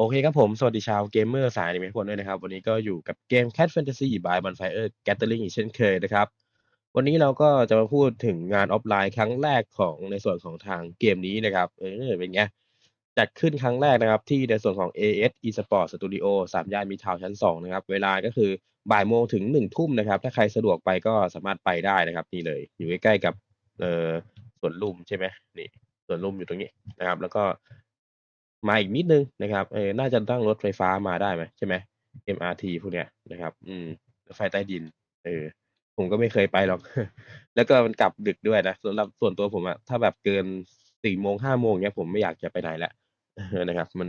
โอเคครับผม สวัสดีชาวเกมเมอร์สายนิเมะทุกคนด้วยนะครับ วันนี้ก็อยู่กับเกม Cat Fantasy by Bonfire Gathering อีกเช่นเคยนะครับ วันนี้เราก็จะมาพูดถึงงานออฟไลน์ครั้งแรกของในส่วนของทางเกมนี้นะครับ เออเป็นไง จัดขึ้นครั้งแรกนะครับที่ในส่วนของ AS Esport Studio สามย่านมิตรทาวน์ชั้น 2 นะครับ เวลาก็คือบ่ายโมงถึง 1 ทุ่มนะครับ ถ้าใครสะดวกไปก็สามารถไปได้นะครับ นี่เลย อยู่ใกล้ๆกับเอ่อสวนลุมใช่ไหมนี่สวนลุมอยู่ตรงนี้นะครับ แล้วก็ มาอีกนิดนึงนะครับเออน่าจะตั้งรถไฟฟ้ามาได้ไหมใช่ไหม MRT พวกเนี้ยนะครับ อืมรถไฟใต้ดิน เออ ผมก็ไม่เคยไปหรอก แล้วก็มันกลับดึกด้วยนะสำหรับส่วนตัวผมอะถ้าแบบเกินสี่โมงห้าโมงเนี้ยผมไม่อยากจะไปไหนล้วเออนะครับ มัน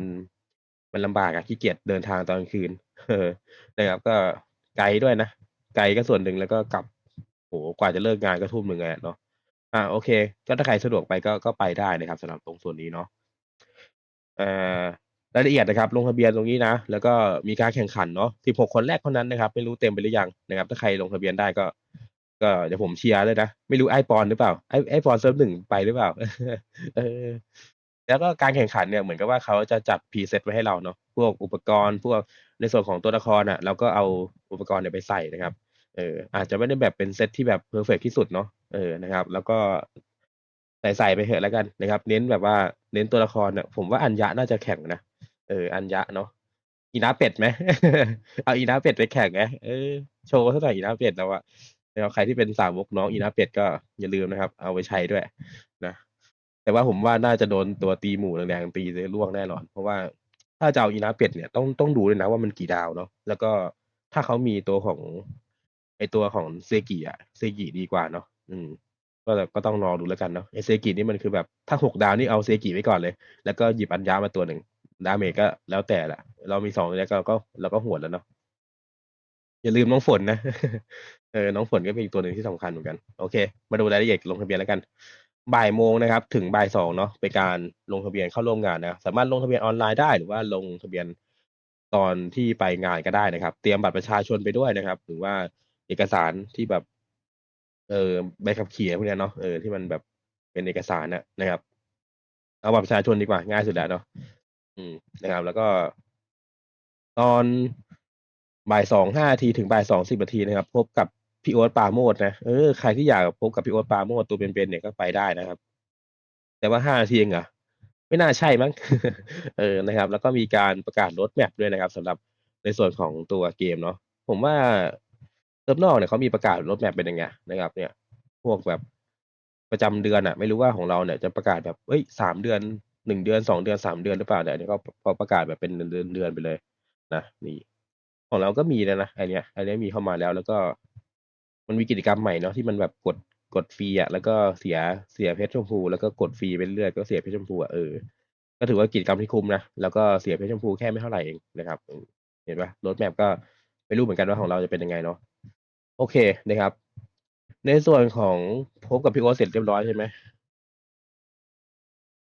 มันลำบากอะขี้เกียจเดินทางตอนกลางคืน เออ นะครับ ก็ไกลด้วยนะไกลก็ส่วนหนึ่งแล้วก็กลับโหกว่าจะเลิกงานก็ทุ่มหนึ่งอะเนาะอ่าโอเค ก็ถ้าใครสะดวกไปก็ก็ไปได้นะครับสำหรับตรงส่วนนี้เนาะ รายละเอียดนะครับ ลงทะเบียนตรงนี้นะ แล้วก็มีการแข่งขันเนาะ 16 คนแรกเท่านั้นนะครับ ไม่รู้เต็มไปหรือยังนะครับ ถ้าใครลงทะเบียนได้ก็ ก็เดี๋ยวผมเชียร์ด้วยนะ ไม่รู้ไอปอนหรือเปล่า ไอไอปอนเซิร์ฟหนึ่งไปหรือเปล่า เออ แล้วก็การแข่งขันเนี่ยเหมือนกับว่าเขาจะจัดพรีเซตไว้ให้เราเนาะ พวกอุปกรณ์ พวกในส่วนของตัวละครอะ เราก็เอาอุปกรณ์เนี่ยไปใส่นะครับ เออ อาจจะไม่ได้แบบเป็นเซตที่แบบเพอร์เฟกที่สุดเนาะ เออ นะครับ แล้วก็ใส่ใส่ไปเถอะแล้วกันนะครับ เน้นแบบว่า เน้นตัวละครเนี่ยผมว่าอัญญะน่าจะแข่งนะเอออัญญะเนาะอีนาเป็ดไหม เอาอีนาเป็ดไปแข่งไหมเออโชว์เท่าไหร่อีนาเป็ดแล้วอะแล้วใครที่เป็นสาวกน้องอีนาเป็ดก็อย่าลืมนะครับ เอาไปใช้ด้วยนะแต่ว่าผมว่าน่าจะโดนตัวตีหมู่แรงๆตีเล่วงแน่นอน เพราะว่าถ้าจะเอาอีนาเป็ดเนี่ยต้องต้องดูเลยนะว่ามันกี่ดาวเนาะแล้วก็ถ้าเขามีตัวของ ไอตัวของเซกิอะเซกิดีกว่าเนาะอืม ก็ก็ต้องรอดูแล้วกันเนาะไอเซกินี่มันคือแบบถ้าหกดาวนี่เอาเซกิไว้ก่อนเลย แล้วก็หยิบอัญญามาตัวหนึ่งดาเมจก็แล้วแต่ละเรามีสองแล้วก็ก็เราก็หวดแล้วเนาะอย่าลืมน้องฝนนะเออน้องฝนก็เป็นอีกตัวหนึ่งที่สำคัญเหมือนกัน โอเค มาดูรายละเอียดลงทะเบียนแล้วกัน บ่ายโมงนะครับ ถึงบ่ายสองเนาะเป็นการลงทะเบียนเข้าร่วมงานนะสามารถลงทะเบียนออนไลน์ได้หรือว่าลงทะเบียนตอนที่ไปงานก็ได้นะครับ เตรียมบัตรประชาชนไปด้วยนะครับ หรือว่าเอกสารที่แบบ เออใบขับขี่พวกเนี้ยเนาะเออที่มันแบบเป็นเอกสารนะนะครับ เอาบัตรประชาชนดีกว่าง่ายสุดแล้วเนาะอืมนะครับ แล้วก็ ตอนบ่ายสองห้าทีถึงบ่ายสองสิบนาทีนะครับ พบกับพี่โอ๊ตปาโมดนะเออใครที่อยากพบกับพี่โอ๊ตปาโมดตัวเป็นๆเนี่ยก็ไปได้นะครับ แต่ว่าห้านาทีเองเหรอไม่น่าใช่มั้ง เออนะครับ แล้วก็มีการประกาศรถแมพด้วยนะครับสำหรับในส่วนของตัวเกมเนาะผมว่า ซิร์ฟนอกเนี่ยเขามีประกาศรถแมพเป็นยังไงนะครับ เนี่ยพวกแบบประจำเดือนอะไม่รู้ว่าของเราเนี่ยจะประกาศแบบเอ้ยสามเดือนหนึ่งเดือนสองเดือนสามเดือนหรือเปล่าเนี่ยก็พอประกาศแบบเป็นเดือนเดือนไปเลยนะนี่ ของเราก็มีแล้วนะไอเนี้ยไอเนี้ยมีเข้ามาแล้วแล้วก็ มันมีกิจกรรมใหม่เนาะที่มันแบบกดกดฟรีอะแล้วก็เสียเสียเพชรชมพู แล้วก็กดฟรีไปเรื่อยก็เสียเพชรชมพูอะเออก็ถือว่ากิจกรรมที่คุ้มนะแล้วก็เสียเพชรชมพูแค่ไม่เท่าไหร่เองนะครับ เห็นปะรถแมพก็ไม่รู้เหมือนกันว่าของเราจะเป็นยังไงเนาะ โอเคนะครับ ในส่วนของพบกับพี่โอเสร็จเรียบร้อยใช่ไหม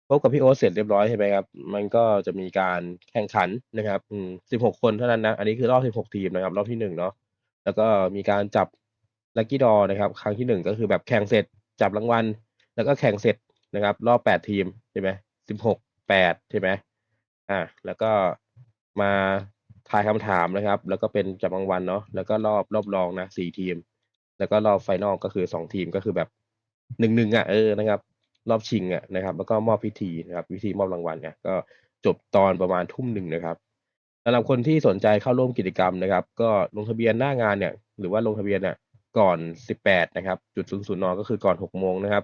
พบกับพี่โอเสร็จเรียบร้อยใช่ไหมครับ มันก็จะมีการแข่งขันนะครับอืมสิบหกคนเท่านั้นนะ อันนี้คือรอบสิบหกทีมนะครับ รอบที่หนึ่งเนาะ แล้วก็มีการจับลัคกี้ดอนะครับ ครั้งที่หนึ่งก็คือแบบแข่งเสร็จจับรางวัล แล้วก็แข่งเสร็จนะครับ รอบแปดทีมใช่ไหมสิบหกแปดใช่ไหมอ่า แล้วก็มา ทายคำถามนะครับ แล้วก็เป็นจับรางวัลเนาะแล้วก็รอบรอบรองนะสี่ทีม แล้วก็รอบไฟนอลก็คือสองทีมก็คือแบบหนึ่งหนึ่งอะเออนะครับ รอบชิงอะนะครับ แล้วก็มอบพิธีนะครับพิธีมอบรางวัลเนี่ยก็จบตอนประมาณทุ่มหนึ่งนะครับสำหรับคนที่สนใจเข้าร่วมกิจกรรมนะครับ ก็ลงทะเบียนหน้างานเนี่ย หรือว่าลงทะเบียนเนี่ยก่อนสิบแปดนะครับ จุดศูนย์ศูนย์นก็คือก่อนหกโมงนะครับ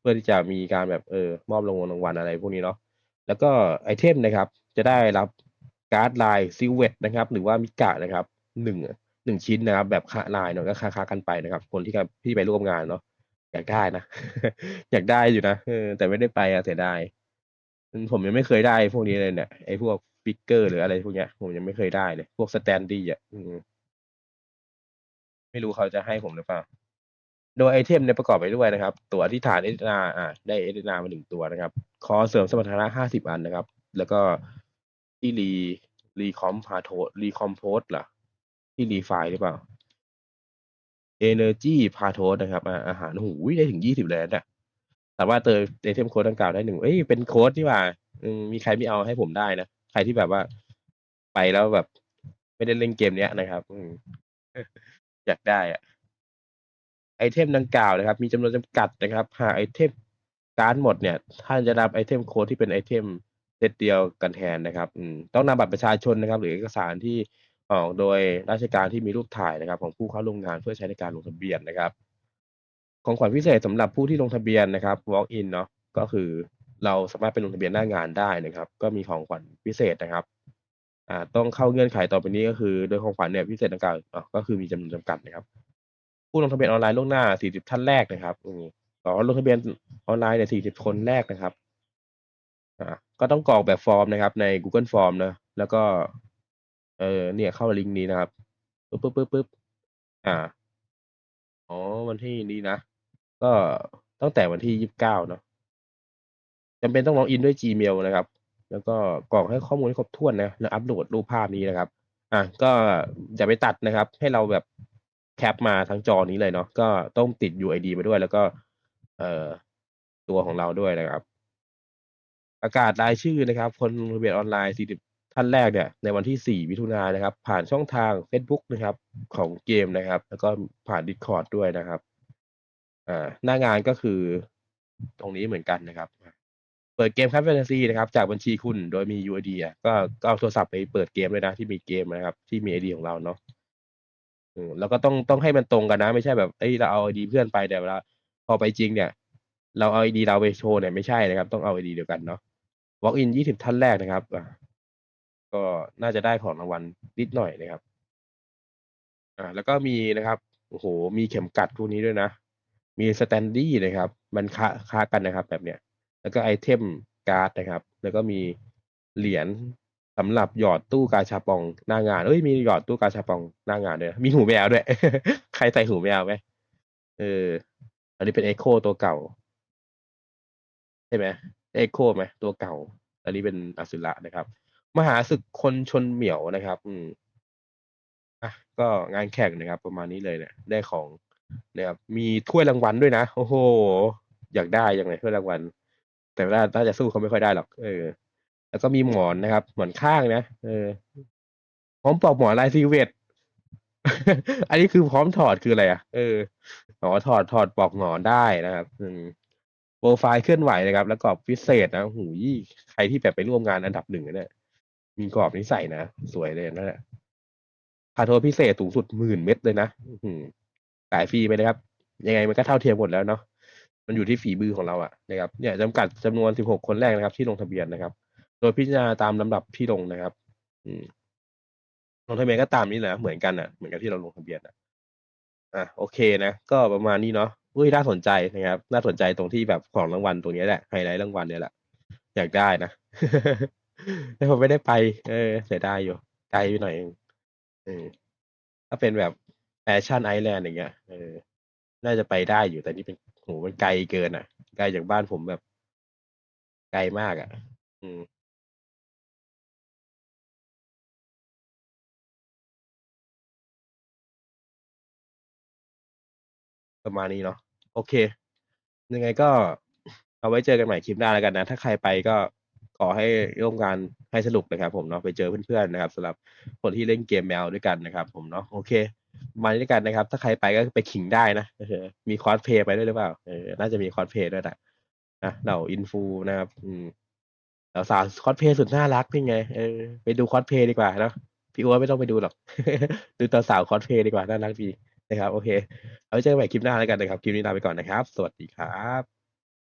เพื่อที่จะมีการแบบเออมอบรางวัลรางวัลอะไรพวกนี้เนาะ แล้วก็ไอเทมนะครับ จะได้รับ การ์ดลายซิเวตนะครับ หรือว่ามิกะนะครับหนึ่งหนึ่งชิ้นนะครับ แบบค่าลายเนาะก็ค่าค่ากันไปนะครับ คนที่ที่ไปร่วมงานเนาะอยากได้นะ อยากได้อยู่นะแต่ไม่ได้ไปอะเสียดายผมยังไม่เคยได้พวกนี้เลยเนี่ยไอ้พวกฟิกเกอร์หรืออะไรพวกเนี้ย ผมยังไม่เคยได้เลย พวกสแตนดี้อะไม่รู้เขาจะให้ผมหรือเปล่า โดยไอเทมเนี่ยประกอบไปด้วยนะครับ ตัวอธิษฐานเอเดนาอ่าได้เอเดนามาหนึ่งตัวนะครับ คอเสริมสมรรถนะห้าสิบอันนะครับ แล้วก็ ที่รีรีคอมพาโทรีคอมโพสล่ะ ที่รีไฟหรือเปล่า Energy พาโทสนะครับ อาหารหูได้ถึงยี่สิบแลนด์อะสามารถเติมไอเทมโค้ดดังกล่าวได้หนึ่งเอ้ยเป็นโค้ดที่ว่ามีใครไม่เอาให้ผมได้นะ ใครที่แบบว่าไปแล้วแบบ ไม่ได้เล่นเกมเนี้ยนะครับอืมอยากได้อะไอเทมดังกล่าวนะครับ มีจำนวนจำกัดนะครับ หากไอเทมการ์ดหมดเนี่ย ท่านจะนำไอเทมโค้ดที่เป็นไอเทม เซตเดียวกันแทนนะครับอืมต้องนำบัตรประชาชนนะครับ หรือเอกสารที่ออกโดยราชการที่มีรูปถ่ายนะครับ ของผู้เข้าร่วมงานเพื่อใช้ในการลงทะเบียนนะครับ ของขวัญพิเศษสำหรับผู้ที่ลงทะเบียนนะครับ walk in เนาะก็คือเราสามารถไปลงทะเบียนหน้างานได้นะครับ ก็มีของขวัญพิเศษนะครับอ่าต้องเข้าเงื่อนไขต่อไปนี้ก็คือ โดยของขวัญเนี่ยพิเศษดังกล่าวอะก็คือมีจำนวนจำกัดนะครับ ผู้ลงทะเบียนออนไลน์ล่วงหน้า 40 ท่านแรกนะครับอืมต่อลงทะเบียนออนไลน์เนี่ย40 คนแรกนะครับ อ่าก็ต้องกรอกแบบฟอร์มนะครับใน Google Form นะ แล้วก็ เออเนี่ยเข้าลิงก์นี้นะครับปึ๊บปึ๊บปึ๊บปึ๊บอ่าอ๋อวันที่นี้นะ ก็ตั้งแต่วันที่29เนาะจำเป็นต้องล็อกอินด้วย Gmail นะครับ แล้วก็กรอกให้ข้อมูลให้ครบถ้วนนะแล้วอัปโหลดรูปภาพนี้นะครับ อะก็อย่าไปตัดนะครับ ให้เราแบบแคปมาทั้งจอนี้เลยเนาะก็ต้องติด UID มาด้วย แล้วก็ เอ่อตัวของเราด้วยนะครับ ประกาศรายชื่อนะครับ คนลงทะเบียนออนไลน์ 40 ท่านแรกเนี่ย ในวันที่ 4 มิถุนายนนะครับ ผ่านช่องทางเฟซบุ๊กนะครับ ของเกมนะครับ แล้วก็ผ่าน Discord ด้วยนะครับ อ่า หน้างานก็คือตรงนี้เหมือนกันนะครับ เปิดเกม Card Fantasy นะครับ จากบัญชีคุณโดยมี UID อะก็ก็เอาโทรศัพท์ไปเปิดเกมด้วยนะ ที่มีเกมนะครับ ที่มี ID ของเราเนาะอืมแล้วก็ต้องต้องให้มันตรงกันนะ ไม่ใช่แบบเฮ้ยเราเอา ID เพื่อนไปแต่เวลาพอไปจริงเนี่ย เราเอา ID เราไปโชว์เนี่ยไม่ใช่นะครับ ต้องเอา ID เดียวกันเนาะ walk in 20ท่านแรกนะครับอ่าก็น่าจะได้ของรางวัลนิดหน่อยนะครับ อ่า แล้วก็มีนะครับโอ้โฮมีเข็มกัดพวกนี้ด้วยนะ มี Standee นะครับ มันคละคละกันนะครับ แบบเนี้ย แล้วก็ไอเทมการ์ดนะครับ แล้วก็มีเหรียญสำหรับหยอดตู้กาชาปองหน้างานเฮ้ย มีหยอดตู้กาชาปองหน้างานด้วย มีหูแมวด้วย ใครใส่หูแมวไหม?เออ อันนี้เป็น Echo ตัวเก่า ใช่ไหม? Echo ไหม?ตัวเก่า อันนี้เป็นอสุระนะครับ มหาศึกคนชนเหมียวนะครับ อืมอะก็งานแข่งนะครับ ประมาณนี้เลยเนี่ยได้ของนะครับมีถ้วยรางวัลด้วยนะโอ้โฮอยากได้จังเลยถ้วยรางวัล แต่ว่าน่าจะสู้เขาไม่ค่อยได้หรอก เออ แล้วก็มีหมอนนะครับ หมอนข้างนะเออพร้อมปลอกหมอนลาย Silhouette อันนี้คือพร้อมถอดคืออะไรอะ?เออ อ๋อ ถอด ถอดปลอกหมอนได้นะครับ อืม โพรไฟล์เคลื่อนไหวนะครับ แล้วกรอบพิเศษนะโอ้โฮใครที่แบบไปร่วมงานอันดับ1นะเนี่ยมีกรอบนี้ใส่นะ สวยเลยนั่นน่ะค่าโทพิเศษสูงสุด10,000เม็ดเลยนะอืจ่ายฟรีไปเลยครับ ยังไงมันก็เท่าเทียมหมดแล้วเนาะมันอยู่ที่ฝีมือของเราอะนะครับ เนี่ยจำกัดจำนวน16คนแรกนะครับ ที่ลงทะเบียนนะครับ โดยพิจารณาตามลำดับที่ลงนะครับ อืมลงทะเบียนก็ตามนี้แหละเหมือนกันน่ะเหมือนกับที่เราลงทะเบียนอะอาโอเคนะ ก็ประมาณนี้เนาะ อุ๊ยน่าสนใจนะครับ น่าสนใจตรงที่แบบของรางวัลตรงนี้แหละไฮไลต์รางวัลเนี่ยแหละ อยากได้นะแต่ผมไม่ได้ไป เออเสียดายอยู่ไกลไปหน่อยหนึ่งอืมถ้าเป็นแบบ Fashion Island อย่างเงี้ยเออน่าจะไปได้อยู่แต่นี่เป็นโอ้โฮมันไกลเกินอะไกลจากบ้านผมแบบ ไกลมากอะ อืมประมาณนี้เนาะ โอเค ยังไงก็เอาไว้เจอกันใหม่คลิปหน้าแล้วกันนะ ถ้าใครไปก็ขอให้ร่วมงานให้สนุกนะครับ ผมเนาะไปเจอเพื่อนๆนะครับสำหรับคนที่เล่นเกมแมวด้วยกันนะครับ ผมเนาะโอเคมาณนี้แล้วกันนะครับ ถ้าใครไปก็ไปขิงได้นะมีคอสเพย์ไปด้วยหรือเปล่า?เออน่าจะมีคอสเพย์ด้วยแหละนะเหล่า Influ นะครับ อืมสาวคอสเพย์สุดน่ารักนี่ไงเออไปดูคอสเพย์ดีกว่าเนาะพี่โอ๊ตไม่ต้องไปดูหรอก ดูสาวคอสเพย์ดีกว่าน่ารักดี นะครับ โอเค เอาไว้เจอกันใหม่คลิปหน้าแล้วกันนะครับ คลิปนี้ลาไปก่อนนะครับ สวัสดีครับ